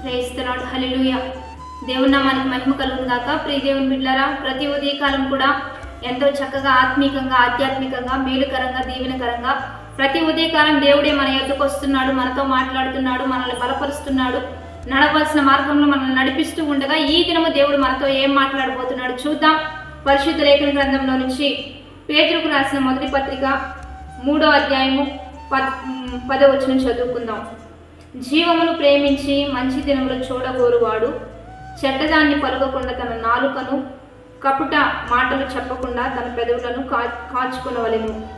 ప్రేస్తున్నాడు hallelujah దేవుని నామానికి మహిమ కలుగును గాక. ప్రియ దేవుని బిడ్డారా ప్రతి ఉదయకాలం కూడా ఎంతో చక్కగా ఆత్మీకంగా ఆధ్యాత్మికంగా మేలుకరంగా దీవెనకరంగా ప్రతి ఉదయకాలం దేవుడే మన ఎదుకు వస్తున్నాడు మనతో మాట్లాడుతున్నాడు మనల్ని బలపరుస్తున్నాడు నడవలసిన మార్గంలో మనల్ని నడిపిస్తూ ఉండగా ఈ దినము దేవుడు మనతో ఏం మాట్లాడబోతున్నాడు చూద్దాం. పరిశుద్ధ లేఖన గ్రంథంలో నుంచి పేదలకు రాసిన మొదటి పత్రిక మూడో అధ్యాయము పద పదవచనం చదువుకుందాం. జీవమును ప్రేమించి మంచి దినములు చూడగోరువాడు. చెడ్డదాన్ని పలుకకుండా తన నాలుకను కపుట మాటలు చెప్పకుండా తన పెదవులను కా కాచుకునవలెను.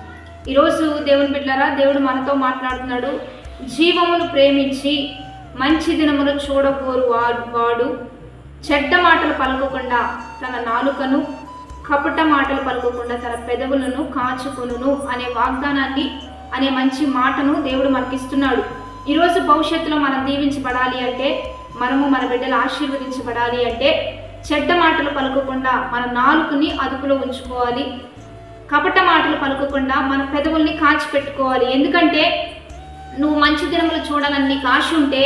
ఈరోజు దేవుని బిడ్డారా దేవుడు మనతో మాట్లాడుతున్నాడు. జీవమును ప్రేమించి మంచి దినములు చూడగోరు వాడు చెడ్డ మాటలు పలుకకుండా తన నాలుకను కపట మాటలు పలుకోకుండా తన పెదవులను కాచుకును అనే వాగ్దానాన్ని అనే మంచి మాటను దేవుడు మనకిస్తున్నాడు. ఈరోజు భవిష్యత్తులో మనం దీవించబడాలి అంటే మనము మన బిడ్డలు ఆశీర్వదించబడాలి అంటే చెడ్డ మాటలు పలుకకుండా మన నాలుకని అదుపులో ఉంచుకోవాలి. కపట మాటలు పలకకుండా మన పెదవుల్ని కాచిపెట్టుకోవాలి. ఎందుకంటే నువ్వు మంచి దినములు చూడాలని నీకు ఆశ ఉంటే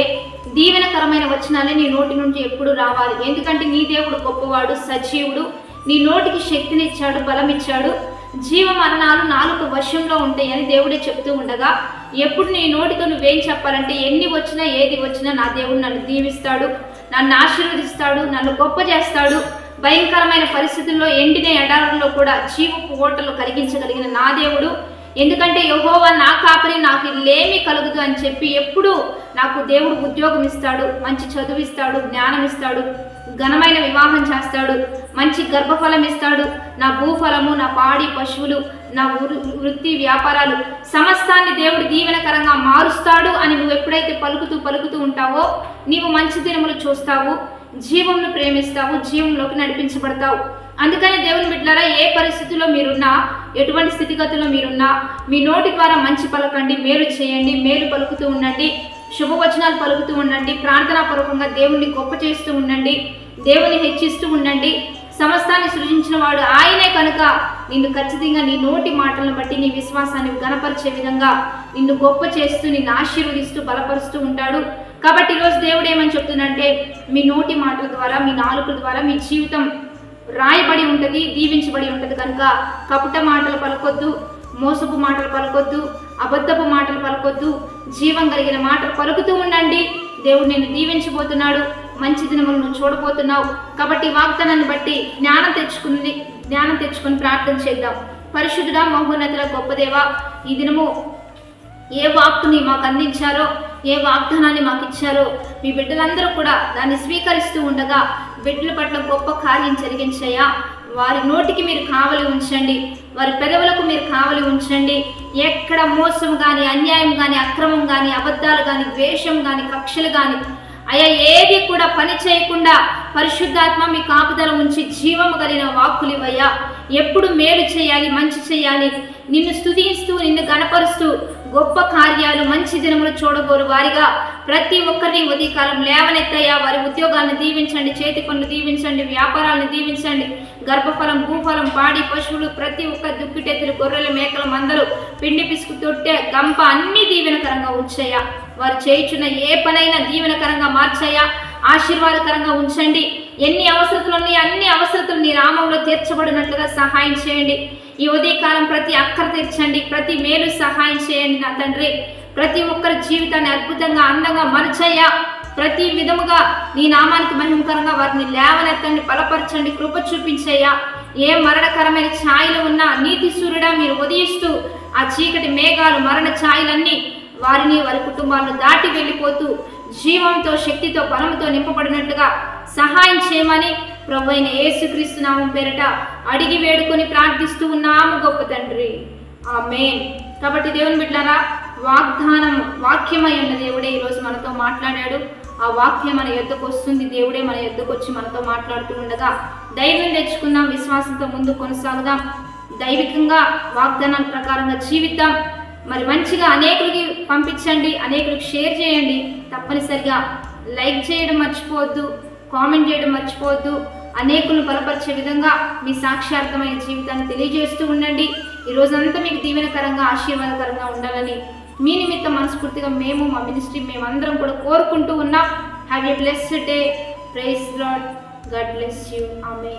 దీవెనకరమైన వచనాలే నీ నోటి నుండి ఎప్పుడు రావాలి. ఎందుకంటే నీ దేవుడు గొప్పవాడు సజీవుడు. నీ నోటికి శక్తినిచ్చాడు బలం ఇచ్చాడు జీవ మరణాలు నాలుగు వశంలో ఉంటాయని దేవుడే చెప్తూ ఉండగా ఎప్పుడు నీ నోటితో నువ్వేం చెప్పాలంటే ఎన్ని వచ్చినా ఏది వచ్చినా నా దేవుడు నన్ను దీవిస్తాడు నన్ను ఆశీర్వదిస్తాడు నన్ను గొప్ప చేస్తాడు. భయంకరమైన పరిస్థితుల్లో ఎండిన ఎడారుల్లో కూడా జీవపు ఓటలు కలిగించగలిగిన నా దేవుడు. ఎందుకంటే యహోవా నా కాపరి నాకు లేమి కలుగుదు అని చెప్పి ఎప్పుడు నాకు దేవుడు ఉద్యోగం ఇస్తాడు మంచి చదువు ఇస్తాడు జ్ఞానం ఇస్తాడు ఘనమైన వివాహం చేస్తాడు మంచి గర్భఫలం ఇస్తాడు. నా భూఫలము నా పాడి పశువులు నా వృ- వృత్తి వ్యాపారాలు సమస్తాన్ని దేవుడు దీవెనకరంగా మారుస్తాడు అని నువ్వు ఎప్పుడైతే పలుకుతూ పలుకుతూ ఉంటావో నీవు మంచి దినములు చూస్తావు జీవంను ప్రేమిస్తావు జీవంలోకి నడిపించబడతావు. అందుకని దేవుని బిడ్డలారా ఏ పరిస్థితిలో మీరున్నా ఎటువంటి స్థితిగతుల్లో మీరున్నా మీ నోటి ద్వారా మంచి పలకండి మేలు చేయండి మేలు పలుకుతూ ఉండండి శుభవచనాలు పలుకుతూ ఉండండి ప్రార్థనాపూర్వకంగా దేవుణ్ణి గొప్ప చేస్తూ ఉండండి దేవుని హెచ్చిస్తూ ఉండండి సమస్తాన్ని సృజించిన వాడు ఆయనే కనుక. నిన్ను ఖచ్చితంగా నీ నోటి మాటలను బట్టి నీ విశ్వాసాన్ని గనపరిచే విధంగా నిన్ను గొప్ప చేస్తూ నిన్ను ఆశీర్వదిస్తూ బలపరుస్తూ ఉంటాడు. కాబట్టి ఈరోజు దేవుడు ఏమని చెప్తుందంటే మీ నోటి మాటల ద్వారా మీ నాలుకల ద్వారా మీ జీవితం రాయబడి ఉంటుంది దీవించబడి ఉంటుంది కనుక. కపట మాటలు పలకొద్దు మోసపు మాటలు పలకొద్దు అబద్ధపు మాటలు పలకొద్దు జీవం కలిగిన మాటలు పలుకుతూ ఉండండి. దేవుడు నిన్ను దీవించబోతున్నాడు. మంచి దినములు నువ్వు చూడబోతున్నావు. కాబట్టి వాగ్దానాన్ని బట్టి జ్ఞానం తెచ్చుకుని జ్ఞానం తెచ్చుకొని ప్రార్థన చేద్దాం. పరిశుద్ధుడా మహోన్నతుల గొప్పదేవా ఈ దినము ఏ వాక్కుని మాకు అందించారో ఏ వాగ్దానాన్ని మాకు ఇచ్చారో మీ బిడ్డలందరూ కూడా దాన్ని స్వీకరిస్తూ ఉండగా బిడ్డల పట్ల గొప్ప కార్యం జరిగించయ్యా. వారి నోటికి మీరు కావలి ఉంచండి. వారి పెదవులకు మీరు కావలి ఉంచండి. ఎక్కడ మోసం కానీ అన్యాయం కానీ అక్రమం కానీ అబద్ధాలు కానీ ద్వేషం కానీ కక్షలు కానీ అయ్యా ఏది కూడా పని చేయకుండా పరిశుద్ధాత్మ మీ కాపుదల ఉంచి జీవము కలిగిన వాక్కులు ఇవ్వయ్యా. ఎప్పుడు మేలు చేయాలి మంచి చేయాలి. నిన్ను స్తుతిస్తూ నిన్ను గణపరుస్తూ గొప్ప కార్యాలు మంచి దినములు చూడగోరు వారిగా. ప్రతి ఒక్కరిని ఉదయకాలం లేవనెత్తయ్యా. వారి ఉద్యోగాలను దీవించండి చేతి పనులు దీవించండి వ్యాపారాలను దీవించండి. గర్భఫలం భూఫలం పాడి పశువులు ప్రతి ఒక్క దుక్కిటెత్తులు గొర్రెలు మేకలు మందలు పిండి పిసుకు తొట్టె గంప అన్ని దీవెనకరంగా ఉంచయ్యా. వారు చేయించున్న ఏ పనైనా దీవెనకరంగా మార్చయ్యా. ఆశీర్వాదకరంగా ఉంచండి. ఎన్ని అవసరతలు ఉన్నాయో అన్ని అవసరతలు నీ నామంలో తీర్చబడినట్లుగా సహాయం చేయండి. ఈ ఉదయకాలం ప్రతి అక్కర తీర్చండి. ప్రతి మేలు సహాయం చేయండి నా తండ్రి. ప్రతి ఒక్కరి జీవితాన్ని అద్భుతంగా అందంగా మరచయ్యా. ప్రతి విధముగా నీ నామానికి మహిమకరంగా వారిని లేవనెత్తండి బలపరచండి కృప చూపించయ్యా. ఏ మరణకరమైన ఛాయలు ఉన్నా నీతి సూర్యుడా మీరు ఉదయిస్తూ ఆ చీకటి మేఘాలు మరణ ఛాయలన్నీ వారిని వారి కుటుంబాలను దాటి వెళ్ళిపోతూ జీవంతో శక్తితో బలంతో నింపబడినట్లుగా సహాయం చేయమని ప్రభు అయిన యేసుక్రీస్తు నామం అడిగి వేడుకొని ప్రార్థిస్తూ ఉన్నాము గొప్ప తండ్రి. ఆమేన్. కాబట్టి దేవుని బిడ్డారా వాగ్దానం వాక్యమై ఉన్న దేవుడే ఈరోజు మనతో మాట్లాడాడు. ఆ వాక్యం మన యుద్ధకు వస్తుంది. దేవుడే మన యుద్ధకు వచ్చి మనతో మాట్లాడుతూ ఉండగా ధైర్యం తెచ్చుకుందాం విశ్వాసంతో ముందు కొనసాగుదాం. దైవికంగా వాగ్దానాల ప్రకారంగా జీవిద్దాం. మరి మంచిగా అనేకులకి పంపించండి అనేకులకు షేర్ చేయండి. తప్పనిసరిగా లైక్ చేయడం మర్చిపోవద్దు కామెంట్ చేయడం మర్చిపోవద్దు. అనేకులను బలపరిచే విధంగా మీ సాక్ష్యార్థమైన జీవితాన్ని తెలియజేస్తూ ఉండండి. ఈ రోజంతా మీకు దీవెనకరంగా ఆశీర్వాదకరంగా ఉండాలని మీ నిమిత్తం మనస్ఫూర్తిగా మేము మా మినిస్ట్రీ మేమందరం కూడా కోరుకుంటూ ఉన్నాం. Have a blessed day praise lord God bless you ఆమె